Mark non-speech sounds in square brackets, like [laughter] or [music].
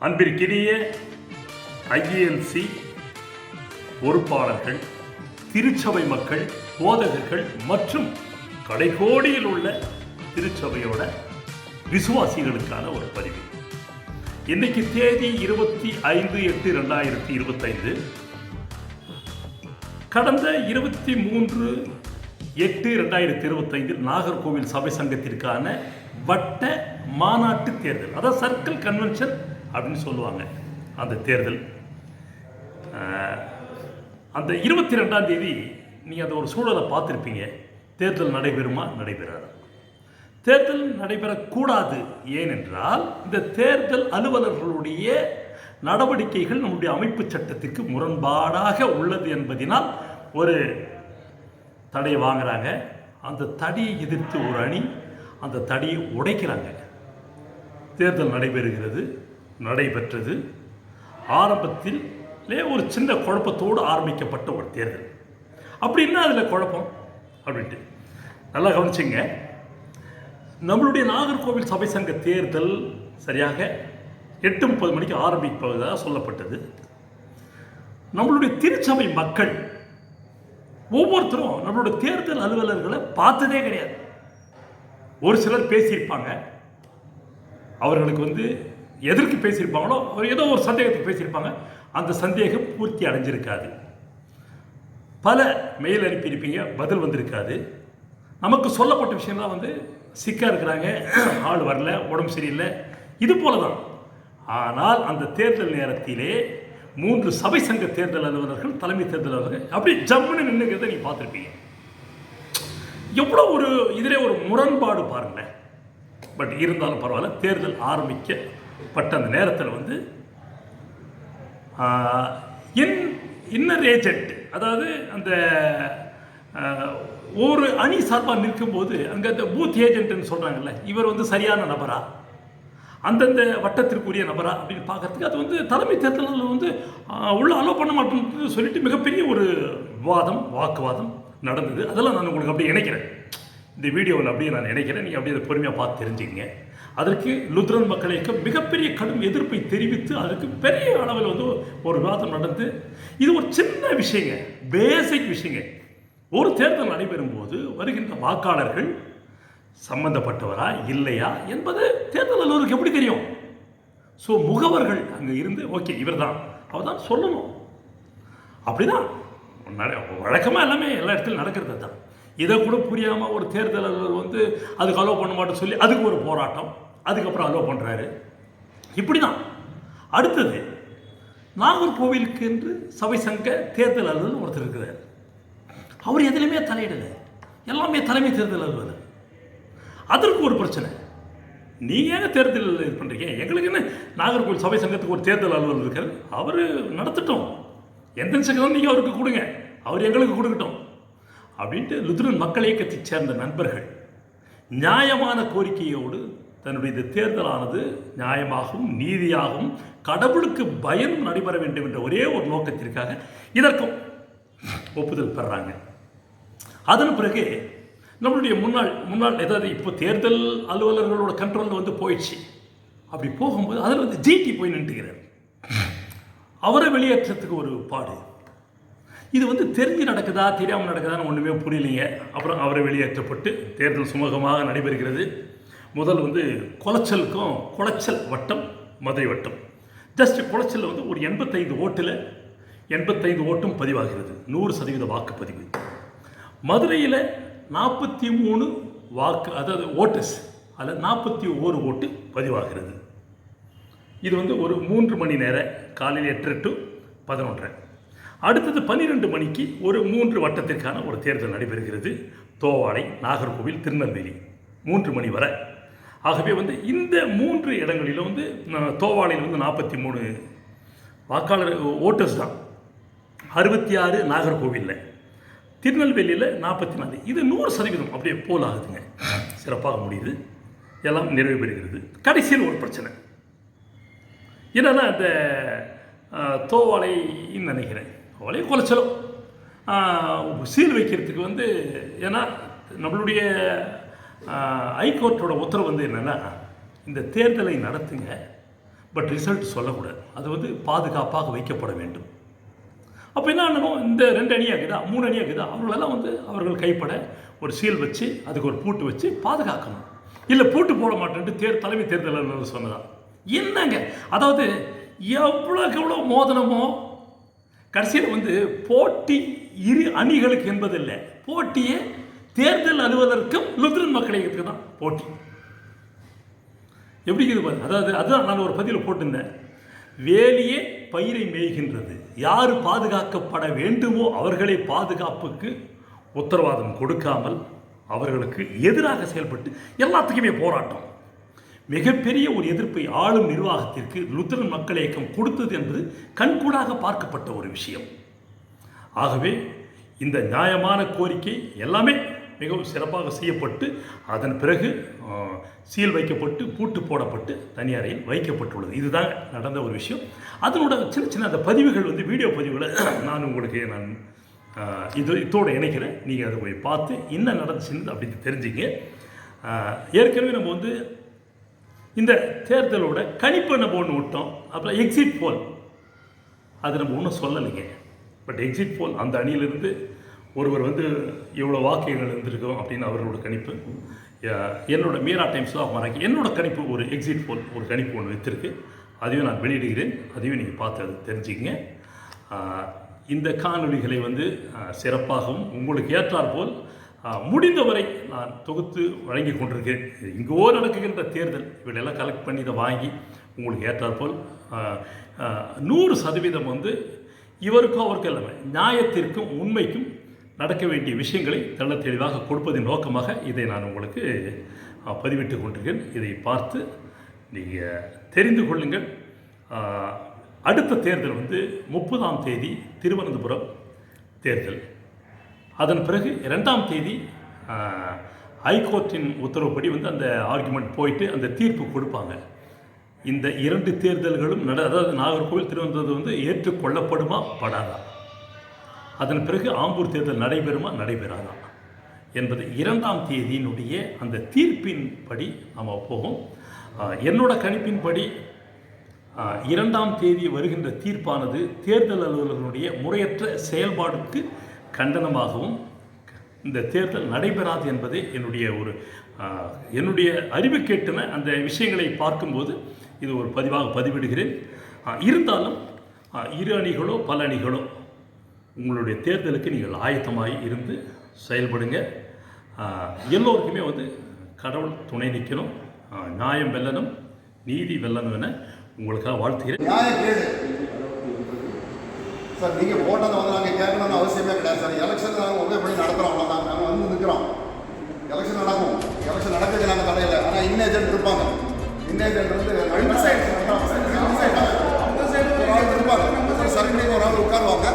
அன்பிற்கினிய ஐஏஎல்சி பொறுப்பாளர்கள் திருச்சபை மக்கள் போதகர்கள் மற்றும் கடைகோடியில் உள்ள திருச்சபையோட விசுவாசிகளுக்கான ஒரு பதிவு. இன்னைக்கு தேதி இருபத்தி ஐந்து எட்டு ரெண்டாயிரத்தி இருபத்தைந்து கடந்த இருபத்தி மூன்று எட்டு ரெண்டாயிரத்தி இருபத்தைந்தில் நாகர்கோவில் சபை சங்கத்திற்கான வட்ட மாநாட்டு தேர்தல் அதாவது சர்க்கிள் கன்வென்ஷன் அப்படின்னு சொல்லுவாங்க அந்த தேர்தல். அந்த இருபத்தி ரெண்டாம் தேதி நீங்கள் அந்த ஒரு சூழலை பார்த்துருப்பீங்க. தேர்தல் நடைபெறுமா? நடைபெறாதா. தேர்தல் நடைபெறக்கூடாது. ஏனென்றால் இந்த தேர்தல் அலுவலர்களுடைய நடவடிக்கைகள் நம்முடைய அமைப்பு சட்டத்திற்கு முரண்பாடாக உள்ளது என்பதினால் ஒரு தடையை வாங்குறாங்க. அந்த தடையை எதிர்த்து ஒரு அணி அந்த தடையை உடைக்கிறாங்க. தேர்தல் நடைபெறுகிறது. நடைபெற்றது. ஆரம்பத்திலே ஒரு சின்ன குழப்பத்தோடு ஆரம்பிக்கப்பட்ட ஒரு தேர்தல். அப்படின்னா அதில் குழப்பம்? அப்படின்ட்டு. நல்லா கவனிச்சிங்க. நம்மளுடைய நாகர்கோவில் சபை சங்க தேர்தல் சரியாக எட்டு முப்பது மணிக்கு ஆரம்பிப்பதாக சொல்லப்பட்டது. நம்மளுடைய திருச்சபை மக்கள் ஒவ்வொருத்தரும் நம்மளோட தேர்தல் அலுவலர்களை பார்த்ததே கிடையாது. ஒரு சிலர் பேசியிருப்பாங்க. அவர்களுக்கு வந்து எதற்கு பேசியிருப்பாங்களோ அவர் ஏதோ ஒரு சந்தேகத்துக்கு பேசியிருப்பாங்க. அந்த சந்தேகம் பூர்த்தி அடைஞ்சிருக்காது. பல மெயில் அனுப்பியிருப்பீங்க பதில் வந்திருக்காது. நமக்கு சொல்லப்பட்ட விஷயம்லாம் வந்து சிக்கா இருக்கிறாங்க ஆள் வரல உடம்பு சரியில்லை. இது போல தான் ஆனால் அந்த தேர்தல் நேரத்திலே மூன்று சபை சங்க தேர்தல் அலுவலர்கள் தலைமை தேர்தல் அலுவலர்கள் அப்படியே ஜம்முன்னு நின்றுக்கிறத நீ பார்த்துருப்பீங்க. எவ்வளோ ஒரு இதிலே ஒரு முரண்பாடு பாருங்களேன். பட் இருந்தாலும் பரவாயில்ல தேர்தல் ஆரம்பிக்க பட்ட அந்த நேரத்தில் வந்து என் இன் இன்னர் ஏஜென்ட் அதாவது அந்த ஒரு அணி சார்பாக நிற்கும்போது அங்கே அந்த பூத் ஏஜென்ட்னு சொல்கிறாங்கல்ல இவர் வந்து சரியான நபரா? அந்தந்த வட்டத்திற்குரிய நபரா? அப்படின்னு பார்க்கறதுக்கு அது வந்து தலைமை தேர்தலில் வந்து உள்ள அலோவ் பண்ண மாட்டேன்னு சொல்லிட்டு மிகப்பெரிய ஒரு விவாதம் வாக்குவாதம் நடந்தது. அதெல்லாம் நான் உங்களுக்கு அப்படியே இணைக்கிறேன். இந்த வீடியோவில் அப்படியே நான் நினைக்கிறேன் நீங்கள் அப்படியே அதை பொறுமையாக பார்த்து தெரிஞ்சுக்கங்க. அதற்கு லுத்ரன் மக்கள் இயக்கம் மிகப்பெரிய கடும் எதிர்ப்பை தெரிவித்து அதற்கு பெரிய அளவில் வந்து ஒரு விவாதம் நடந்து இது ஒரு சின்ன விஷயங்க பேசிக் விஷயங்க. ஒரு தேர்தல் நடைபெறும் போது வருகின்ற வாக்காளர்கள் சம்பந்தப்பட்டவரா இல்லையா என்பது தேர்தல் அலுவலருக்கு எப்படி தெரியும்? ஸோ முகவர்கள் அங்கே இருந்து ஓகே இவர் தான் அவர் தான் சொல்லணும். அப்படிதான். வழக்கமாக எல்லாமே எல்லா இடத்துலையும் நடக்கிறது தான் இதை கூட புரியாமல் ஒரு தேர்தல் அலுவலர் வந்து அதுக்கு அலோவ் பண்ண மாட்டேன்னு சொல்லி அதுக்கு ஒரு போராட்டம். அதுக்கப்புறம் அலோவ் பண்ணுறாரு இப்படி தான் அடுத்தது நாகர்கோவிலுக்கு என்று சபை சங்க தேர்தல் அலுவலர் ஒருத்தர் இருக்கிறார். அவர் எதுலையுமே தலையிடலை. எல்லாமே தலைமை தேர்தல் அலுவலர். அதற்கு ஒரு பிரச்சனை. நீங்கள் ஏங்க தேர்தல் இது பண்ணுறீங்க எங்களுக்கு என்ன? நாகர்கோவில் சபை சங்கத்துக்கு ஒரு தேர்தல் அலுவலர் இருக்கார். அவர் நடத்திட்டோம். எந்த சங்கம் நீங்கள் அவருக்கு கொடுங்க. அவர் எங்களுக்கு கொடுக்கட்டும். அப்படின்ட்டு லுத்ரன் மக்கள் இயக்கத்தைச் சேர்ந்த நண்பர்கள் நியாயமான கோரிக்கையோடு தன்னுடைய இந்த தேர்தலானது நியாயமாகவும் நீதியாகவும் கடவுளுக்கு பயம் நடைபெற வேண்டும் என்ற ஒரே ஒரு நோக்கத்திற்காக இதற்கும் ஒப்புதல் பெறாங்க. அதன் பிறகு நம்மளுடைய முன்னாள் முன்னாள் ஏதாவது இப்போ தேர்தல் அலுவலர்களோட கண்ட்ரோலில் வந்து போயிடுச்சு. அப்படி போகும்போது அதில் வந்து ஜிடி போய் நின்றுகிறார் அவரை வெளியேற்றத்துக்கு ஒரு பாடு. இது வந்து தெரிஞ்சு நடக்குதா தெரியாமல் நடக்குதான்னு ஒன்றுமே புரியலைங்க. அப்புறம் அவரை வெளியேற்றப்பட்டு தேர்தல் சுமூகமாக நடைபெறுகிறது. முதல் வந்து குளச்சலுக்கும் குளச்சல் வட்டம் மதுரை வட்டம். ஜஸ்ட் குளச்சலில் வந்து ஒரு எண்பத்தைந்து ஓட்டில் எண்பத்தைந்து ஓட்டும் பதிவாகிறது. நூறு சதவீத வாக்குப்பதிவு. மதுரையில் நாற்பத்தி மூணு வாக்கு அதாவது ஓட்டர்ஸ் அதில் நாற்பத்தி ஓரு ஓட்டு பதிவாகிறது. இது வந்து ஒரு மூன்று மணி நேரம் காலையில் எட்டு டு பதினொன்றரை. அடுத்தது பன்னிரெண்டு மணிக்கு ஒரு மூன்று வட்டத்திற்கான ஒரு தேர்தல் நடைபெறுகிறது. தோவாடை நாகர்கோவில் திருநெல்வேலி. மூன்று மணி வரை ஆகவே வந்து இந்த மூன்று இடங்களிலும் வந்து தோவாளையில் வந்து நாற்பத்தி மூணு வாக்காளர் ஓட்டர்ஸ் தான். அறுபத்தி ஆறு நாகர்கோவிலில். திருநெல்வேலியில் நாற்பத்தி நாலு இது நூறு சதவீதம் அப்படியே போல் ஆகுதுங்க சிறப்பாக முடியுது. எல்லாம் நிறைவு பெறுகிறது. கடைசியில் ஒரு பிரச்சனை. என்னென்னா அந்த தோவாளைன்னு நினைக்கிறேன். தோவாளை குலைச்சலும். சீல் வைக்கிறதுக்கு வந்து ஏன்னா நம்மளுடைய ஹைகோர்ட்டோட உத்தரவு வந்து என்னென்னா இந்த தேர்தலை நடத்துங்க பட் ரிசல்ட் சொல்லக்கூடாது. அது வந்து பாதுகாப்பாக வைக்கப்பட வேண்டும். அப்போ என்ன ஆகணும் இந்த ரெண்டு அணியாக இருக்குதா மூணு அணியாக இருக்குதா அவங்களெல்லாம் வந்து அவர்கள் கைப்பட ஒரு சீல் வச்சு அதுக்கு ஒரு பூட்டு வச்சு பாதுகாக்கணும். இல்லை பூட்டு போட மாட்டேன்ட்டு தேர் தலைமை தேர்தல் அலுவலர் சொன்னதா? என்னங்க? அதாவது எவ்வளோக்கு எவ்வளோ மோதனமோ கடைசியில் வந்து போட்டி இரு அணிகளுக்கு என்பதில்லை. போட்டியே தேர்தல் அலுவலருக்கும் லுத்ரன் மக்களுக்கு தான் போட்டி. எப்படி இது பாருங்க. அதாவது அதுதான் நான் ஒரு பதிவில் போட்டிருந்தேன். வேலியே பயிரை மேய்கின்றது. யார் பாதுகாக்கப்பட வேண்டுமோ அவர்களை பாதுகாப்புக்கு உத்தரவாதம் கொடுக்காமல் அவர்களுக்கு எதிராக செயல்பட்டு எல்லாத்துக்குமே போராட்டம். மிகப்பெரிய ஒரு எதிர்ப்பை ஆளும் நிர்வாகத்திற்கு லுத்தரன் மக்கள் இயக்கம் கொடுத்தது என்பது கண்கூடாக பார்க்கப்பட்ட ஒரு விஷயம். ஆகவே இந்த நியாயமான கோரிக்கை எல்லாமே மிகவும் சிறப்பாக செய்யப்பட்டு அதன் பிறகு சீல் வைக்கப்பட்டு பூட்டு போடப்பட்டு தனி அறையில் வைக்கப்பட்டுள்ளது. இதுதான் நடந்த ஒரு விஷயம். அதனோட சின்ன சின்ன அந்த பதிவுகள் வந்து வீடியோ பதிவுகளை [clears throat] நான் உங்களுக்கு நான் இது இதோடு இணைக்கிறேன். நீங்கள் அதை போய் பார்த்து என்ன நடந்துச்சுன்னு அப்படின்னு தெரிஞ்சுங்க. ஏற்கனவே நம்ம வந்து இந்த தேர்தலோட கணிப்பை நம்ம ஒன்று விட்டோம். அப்புறம் எக்ஸிட் போல் அது நம்ம ஒன்றும் சொல்லலைங்க. பட் எக்ஸிட் போல் அந்த அணியிலிருந்து ஒருவர் வந்து இவ்வளோ வாக்குகள் இருந்திருக்கும் அப்படின்னு அவர்களோட கணிப்பு என்னோட மீரா டைம்ஸில் அவங்க மராக்கி என்னோட கணிப்பு ஒரு எக்ஸிட் போல் ஒரு கணிப்பு ஒன்று வைத்திருக்கு. அதையும் நான் வெளியிடுகிறேன். அதையும் நீங்கள் பார்த்து அது தெரிஞ்சுக்கங்க. இந்த காணொலிகளை வந்து சிறப்பாகவும் உங்களுக்கு ஏற்றாற்போல் முடிந்தவரை நான் தொகுத்து வழங்கி கொண்டிருக்கேன் இங்கோ நடக்குகின்ற தேர்தல். இவளெல்லாம் கலெக்ட் பண்ணி இதை வாங்கி உங்களுக்கு ஏற்றாற்போல் நூறு சதவீதம் வந்து இவருக்கும் அவருக்கும் எல்லாமே நியாயத்திற்கும் உண்மைக்கும் நடக்க வேண்டிய விஷயங்களை தெள்ள தெளிவாக கொடுப்பதின் நோக்கமாக இதை நான் உங்களுக்கு பதிவிட்டு கொண்டிருக்கேன். இதை பார்த்து நீங்கள் தெரிந்து கொள்ளுங்கள். அடுத்த தேர்தல் வந்து முப்பதாம் தேதி திருவனந்தபுரம் தேர்தல். அதன் பிறகு ரெண்டாம் தேதி ஹைகோர்ட்டின் உத்தரவுப்படி வந்து அந்த ஆர்குமெண்ட் போயிட்டு அந்த தீர்ப்பு கொடுப்பாங்க. இந்த இரண்டு தேர்தல்களும் நட அதாவது நாகர்கோவில் திருவனந்தபுரம் வந்து ஏற்றுக்கொள்ளப்படுமா படாதா? அதன் பிறகு ஆம்பூர் தேர்தல் நடைபெறுமா? நடைபெறாதா? என்பது இரண்டாம் தேதியினுடைய அந்த தீர்ப்பின்படி நம்ம போகும் என்னோட கணிப்பின்படி இரண்டாம் தேதி வருகின்ற தீர்ப்பானது தேர்தல் அலுவலர்களுடைய முறையற்ற செயல்பாடுக்கு கண்டனமாகவும் இந்த தேர்தல் நடைபெறாது என்பதே என்னுடைய ஒரு என்னுடைய அறிவு கேட்டன அந்த விஷயங்களை பார்க்கும்போது இது ஒரு பதிவாக பதிவிடுகிறேன். இருந்தாலும் இரு அணிகளோ பல அணிகளோ உங்களுடைய தேர்தலுக்கு நீங்கள் ஆயத்தமாக இருந்து செயல்படுங்க எல்லோருக்குமே வந்து கடவுள் துணை நிற்கணும் நியாயம் வெல்லணும் நீதி வெல்லணும் என உங்களுக்காக வாழ்த்துகிறேன் சார் நீங்கள் போட்டதை வந்து நாங்கள் கேட்கணும்னு அவசியமே கிடையாது சார் எலெக்ஷன் நாங்கள் ஒரே பண்ணி நடத்துகிறோம் அவ்வளோதான் நாங்கள் வந்து நிற்கிறோம் எலெக்ஷன் நடக்கும் எலெக்ஷன் நடக்கிறது நாங்கள் தடையில ஆனால் இன்னும் இருப்பாங்க இன்னேஜென்ட் வந்து ரெண்டு சைடு இருப்பாங்க சர்வீஸ் ஒரு ஆள் உட்காருவாங்க